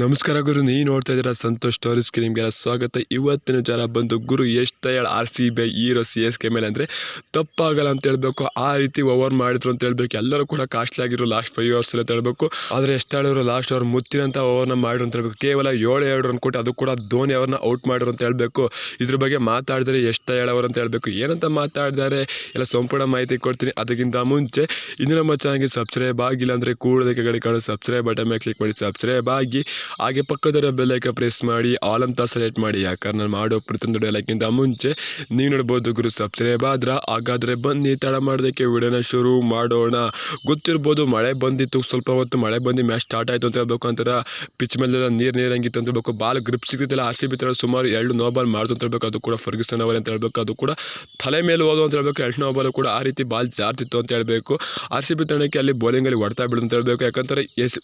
ನಮಸ್ಕಾರ ಗುರು ನೀ ನೋಡ್ತಾ ಇದ್ದೀರಾ ಸಂತೋಷ್ ಸ್ಟೋರೀಸ್ಗೆ ನಿಮಗೆಲ್ಲ ಸ್ವಾಗತ. ಇವತ್ತಿನ ಜನ ಬಂದು ಗುರು ಎಷ್ಟು ಹೇಳ R C B hero C S K ಮೇಲೆ ಅಂದರೆ ತಪ್ಪಾಗಲ್ಲ ಅಂತ ಹೇಳಬೇಕು. ಆ ರೀತಿ ಓವರ್ ಮಾಡಿದ್ರು ಅಂತ ಹೇಳ್ಬೇಕು. ಎಲ್ಲರೂ ಕೂಡ ಕಾಸ್ಟ್ಲಿ ಆಗಿರೋ ಲಾಸ್ಟ್ ಫೈವ್ ಅವರ್ಸ್ ಅಂತ ಹೇಳ್ಬೇಕು. ಆದರೆ ಎಷ್ಟು ಹೇಳಿದ್ರು ಲಾಸ್ಟ್ ಅವ್ರು ಮುತ್ತಿನಂತ ಓವರ್ನ ಮಾಡಿದ್ರು ಅಂತ ಹೇಳ್ಬೇಕು. ಕೇವಲ ಏಳು ಎರಡು ರನ್ ಕೊಟ್ಟು ಅದು ಕೂಡ ಧೋನಿ ಅವ್ರನ್ನ ಔಟ್ ಮಾಡಿದ್ರು ಅಂತ ಹೇಳಬೇಕು. ಇದ್ರ ಬಗ್ಗೆ ಮಾತಾಡಿದ್ರೆ ಎಷ್ಟು ಹೇಳೋರು ಅಂತ ಹೇಳಬೇಕು. ಏನಂತ ಮಾತಾಡಿದ್ದಾರೆ ಎಲ್ಲ ಸಂಪೂರ್ಣ ಮಾಹಿತಿ ಕೊಡ್ತೀನಿ. ಅದಕ್ಕಿಂತ ಮುಂಚೆ, ಇನ್ನು ನಮ್ಮ ಚಾನಲ್ಗೆ ಸಬ್ಸ್ಕ್ರೈಬ್ ಆಗಿಲ್ಲ ಅಂದರೆ ಕೂಡದಕ್ಕೆ ಕಡೆ ಕಾಣೋ ಸಬ್ಸ್ಕ್ರೈಬ್ ಬಟನ್ ಮೇಲೆ ಕ್ಲಿಕ್ ಮಾಡಿ. ಸಬ್ಸ್ಕ್ರೈಬ್ ಆಗಿ, ಹಾಗೆ ಪಕ್ಕದವರ ಬೆಲ್ಲೈಕ ಪ್ರೆಸ್ ಮಾಡಿ ಆಲ್ ಅಂತ ಸೆಲೆಕ್ಟ್ ಮಾಡಿ. ಯಾಕಂದ್ರೆ ನಾನು ಮಾಡೋ ಪ್ರತಿಯೊಂದು ಡೈಲಾಗ್ಗಿಂತ ಮುಂಚೆ, ನೀವು ನೋಡ್ಬೋದು ಗುರು ಸಬ್ಸ್ಕ್ರೈಬ್ ಆದ್ರೆ, ಹಾಗಾದರೆ ಬನ್ನಿ ತಡ ಮಾಡೋದಕ್ಕೆ ವಿಡಿಯೋನ ಶುರು ಮಾಡೋಣ. ಗೊತ್ತಿರ್ಬೋದು, ಮಳೆ ಬಂದಿತ್ತು, ಸ್ವಲ್ಪ ಹೊತ್ತು ಮಳೆ ಬಂದು ಮ್ಯಾಚ್ ಸ್ಟಾರ್ಟ್ ಆಯಿತು ಅಂತ ಹೇಳ್ಬೇಕು ಅಂತಾರೆ. ಪಿಚ್ ಮೇಲೆಲ್ಲ ನೀರು, ನೀರಂಗಿತ್ತು ಅಂತ ಹೇಳ್ಬೇಕು. ಬಾಲ್ ಗ್ರಿಪ್ ಸಿಗುತ್ತಿಲ್ಲ ಆರ್ ಸಿ ಬಿ ಸುಮಾರು ಎರಡು ನೋ ಬಾಲ್ ಮಾಡ್ತು ಅಂತ ಹೇಳ್ಬೇಕು. ಅದು ಕೂಡ ಫರ್ಗಿಸನ್ ಅವರೇ ಅಂತ ಹೇಳ್ಬೇಕು ಅದು ಕೂಡ ತಲೆ ಮೇಲೆ ಹೋದು ಅಂತ ಹೇಳ್ಬೇಕು ಎರಡು ನೋ ಬಾಲ್ ಕೂಡ ಆ ರೀತಿ ಬಾಲ್ ಜಾರ್ತಿತ್ತು ಅಂತ ಹೇಳಬೇಕು ಆರ್ ಸಿ ಬಿ ತಂಡಕ್ಕೆ ಅಲ್ಲಿ ಬೌಲಿಂಗಲ್ಲಿ ಹೊಡ್ತಾ ಬಿಡು ಅಂತ ಹೇಳ್ಬೇಕು ಯಾಕಂದರೆ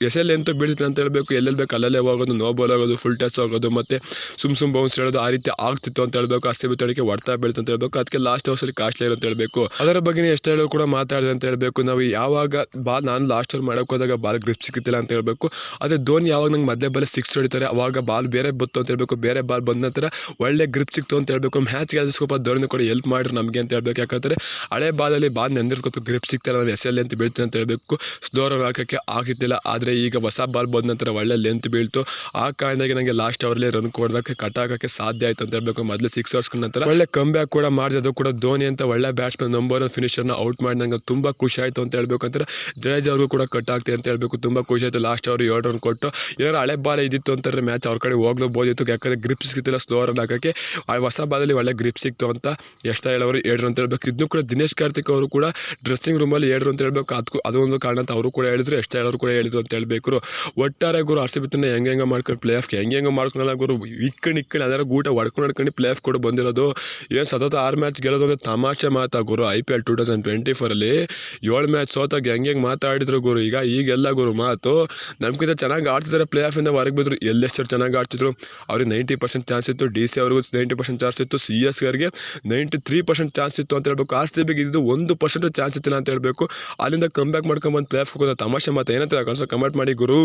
ಎಸ್ ಎಲ್ ಎಂತೂ ಬೀಳ್ತಿಲ್ಲ ಅಂತ ಹೇಳಬೇಕು ಎಲ್ಲೆಲ್ಲಿ ಬೇಕು ಅಲ್ಲಲ್ಲೇ ಹೋಗೋದು ನೋ ಬಾಲ್ ಆಗೋದು ಫುಲ್ ಟಚ್ ಆಗೋದು ಮತ್ತು ಸುಮ್ ಸುಮ್ ಬೌನ್ಸ್ ಹೇಳೋದು ಆ ರೀತಿ ಆಗ್ತಿತ್ತು ಅಂತ ಹೇಳ್ಬೇಕು ಆರ್ ಸಿ ಬಿ ತಂಡಕ್ಕೆ ಹೊಡ್ತಾ ಬೀಳ್ತು ಅಂತ ಹೇಳ್ಬೇಕು ಅದಕ್ಕೆ ಲಾಸ್ಟ್ ಅವರ್ಸಲ್ಲಿ ಕಾಸ್ಟ್ಲಿ ಅಂತ ಹೇಳ್ಬೇಕು ಅದರ ಬಗ್ಗೆ ಎಷ್ಟು ಹೇಳೋ ಕೂಡ ಮಾತಾಡಿದೆ ಅಂತ ಹೇಳ್ಬೇಕು ನಾವು ಯಾವಾಗ ಬಾಲ್ ನಾನು ಲಾಸ್ಟ್ ಓವರ್ ಮಾಡೋಕೆ ಹೋದಾಗ ಬಾಲ್ ಗ್ರಿಪ್ ಸಿಗುತ್ತಿಲ್ಲ ಅಂತ ಹೇಳ್ಬೇಕು ಅದೇ ಧೋನಿ ಯಾವಾಗ ನಂಗೆ ಮಧ್ಯೆ ಬಾಲ್ ಸಿಕ್ಸ್ ಹೊಡಿತಾರೆ ಅವಾಗ ಬಾಲ್ ಬೇರೆ ಬತ್ತು ಅಂತ ಹೇಳ್ಬೇಕು ಬೇರೆ ಬಾಲ್ ಬಂದ ನಂತರ ಒಳ್ಳೆ ಗ್ರಿಪ್ ಸಿಕ್ತು ಅಂತ ಹೇಳ್ಬೇಕು ಮ್ಯಾಚ್ ಗೆಲ್ದ ಸ್ವಲ್ಪ ಧೋನಿ ಕೂಡ ಹೆಲ್ಪ್ ಮಾಡಿದ್ರು ನಮಗೆ ಅಂತ ಹೇಳ್ಬೇಕು. ಯಾಕಂದರೆ ಹಳೆ ಬಾಲಲ್ಲಿ ಬಾಲ್ ನೆಂದಿರ್ಕೊತು ಗ್ರಿಪ್ ಸಿಗ್ತಾರೆ ನಾನು ಎಸ್ ಎಲ್ ಅಂತ ಬೀಳ್ತೀನಿ ಅಂತ ಹೇಳಬೇಕು. ಸ್ಲೋರ್ ಹಾಕೋಕ್ಕೆ ಆಗ್ತಿದ್ದಿಲ್ಲ, ಆದರೆ ಈಗ ಹೊಸ ಬಾಲ್ ಬಂದ ನಂತರ ಒಳ್ಳೆ ಲೆಂತ್ ಬೀಳ್ತು. ಆ ಕಾರಣದಾಗಿ ನನಗೆ ಲಾಸ್ಟ್ ಅವರಲ್ಲಿ ರನ್ ಕೊಡೋದಕ್ಕೆ ಕಟ್ ಹಾಕೋಕ್ಕೆ ಸಾಧ್ಯ ಆಯ್ತು ಅಂತ ಹೇಳಬೇಕು. ಮೊದಲು ಸಿಕ್ಸ್ ಅವರ್ಸ್ ನಂತರ ಒಳ್ಳೆ ಕಮ್ ಬ್ಯಾಕ್ ಕೂಡ ಮಾಡಿದೆ, ಅದು ಕೂಡ ಧೋನಿ ಅಂತ ಒಳ್ಳೆ ಬ್ಯಾಟ್ಸ್ಮನ್ ನಂಬರ್ ಒನ್ ಫಿನಿಷರ್ನ ಔಟ್ ಮಾಡಿ ನಂಗೆ ತುಂಬ ಖುಷಿ ಆಯಿತು ಅಂತ ಹೇಳಬೇಕು. ಅಂತಾರೆ, ಜಡೇಜ್ ಅವ್ರಿಗೂ ಕೂಡ ಕಟ್ ಆಗ್ತಿದೆ ಅಂತ ಹೇಳಬೇಕು. ತುಂಬ ಖುಷಿ ಆಯಿತು ಲಾಸ್ಟ್ ಅವರು ಎರಡು ರನ್ ಕೊಟ್ಟು. ಏನಾದ್ರು ಹಳೆ ಬಾಲ್ ಇದ್ದಿತ್ತು ಅಂತಂದ್ರೆ ಮ್ಯಾಚ್ ಅವ್ರ ಕಡೆ ಹೋಗ್ಲಬೋದಿತ್ತು ಯಾಕಂದರೆ ಗ್ರಿಪ್ ಸಿಗ್ತಿಲ್ಲ ಸ್ಲೋ ರನ್ ಹಾಕೋಕ್ಕೆ. ಆ ಹೊಸ ಬಾಲಲ್ಲಿ ಒಳ್ಳೆ ಗ್ರಿಪ್ ಸಿಕ್ತು ಅಂತ ಎಷ್ಟ ಹೇಳೋರು ಹೇಳ್ರು ಅಂತ ಹೇಳ್ಬೇಕು. ಇದನ್ನು ಕೂಡ ದಿನೇಶ್ ಕಾರ್ತಿಕ್ ಅವರು ಕೂಡ ಡ್ರೆಸ್ಸಿಂಗ್ ರೂಮಲ್ಲಿ ಹೇಳ್ರು ಅಂತ ಹೇಳ್ಬೇಕು. ಅದಕ್ಕೂ ಅದೊಂದು ಕಾರಣ ಅಂತ ಅವರು ಕೂಡ ಹೇಳಿದ್ರು ಎಷ್ಟ ಹೇಳೋರು ಕೂಡ ಹೇಳಿದ್ರು ಅಂತ ಹೇಳ್ಬೇಕು. ಒಟ್ಟಾರೆ ಗುರು ಆರ್ ಸಿ ತನ್ನ ಹೆಂಗೆ ಹೆಂಗೆ ಮಾಡ್ಕೊಂಡು ಪ್ಲೇ ಆಫ್ಗೆ ಹೆಂಗೆ ಹೆಂಗೆ ಮಾಡ್ಕೊಳಲ್ಲ ಗುರು. ಇಕ್ಕಣ್ ಇಕ್ಕಣ್ ಅದರ ಗೂಟ ಹೊಡ್ಕೊಂಡು ಹೊಡ್ಕೊಂಡು ಪ್ಲೇ ಆಫ್ ಕೂಡ ಬಂದಿರೋದು. ಏನು ಸತತ ಆರು ಮ್ಯಾಚ್ ಗೆಲ್ಲೋದು ಒಂದು ತಮಾಷೆ ಮಾತಾ ಗುರು. I P L two thousand twenty ಫೋರಲ್ಲಿ ಏಳು ಮ್ಯಾಚ್ ಸೋತಾಗ ಹೆಂಗೆ ಹೆಂಗೆ ಮಾತಾಡಿದ್ರು ಗುರು. ಈಗ ಈಗೆಲ್ಲ ಗುರು ಮಾತು ನಮ್ಗಿಂತ ಚೆನ್ನಾಗಿ ಆಡ್ತಿದ್ದಾರೆ ಪ್ಲೇ ಆಫಿಂದ ಹೊರಗೆ ಬಿದ್ರು. ಎಲ್ಲೆಷ್ಟು ಚೆನ್ನಾಗಿ ಆಡ್ತಿದ್ರು. ಅವ್ರಿಗೆ ನೈಂಟಿ ಪರ್ಸೆಂಟ್ ಚಾನ್ಸ್ ಇತ್ತು. ಡಿ ಸಿ ಅವ್ರಿಗೂ ನೈಂಟಿ ಪರ್ಸೆಂಟ್ ಚಾನ್ಸ್ ಇತ್ತು. ಸಿ ಎಸ್ ಗಾರಿಗೆ ನೈಂಟಿ ತ್ರೀ ಪರ್ಸೆಂಟ್ ಚಾನ್ಸ್ ಇತ್ತು ಅಂತ ಹೇಳ್ಬೇಕು. ಆರ್ ಸಿ ಬಿಗೆ ಇದು ಒಂದು ಪರ್ಸೆಂಟ್ ಚಾನ್ಸ್ ಇತ್ತಿಲ್ಲ ಅಂತ ಹೇಳಬೇಕು. ಅಲ್ಲಿಂದ ಕಮ್ ಬ್ಯಾಕ್ ಮಾಡ್ಕೊಂಬಂದು ಪ್ಲೇ ಆಫ್ ಹೋಗೋದು ತಮಾಷೆ ಮತ್ತೆ ಏನಂತ ಕನ್ಸೋ? ಕಮೆಂಟ್ ಮಾಡಿ ಗುರು.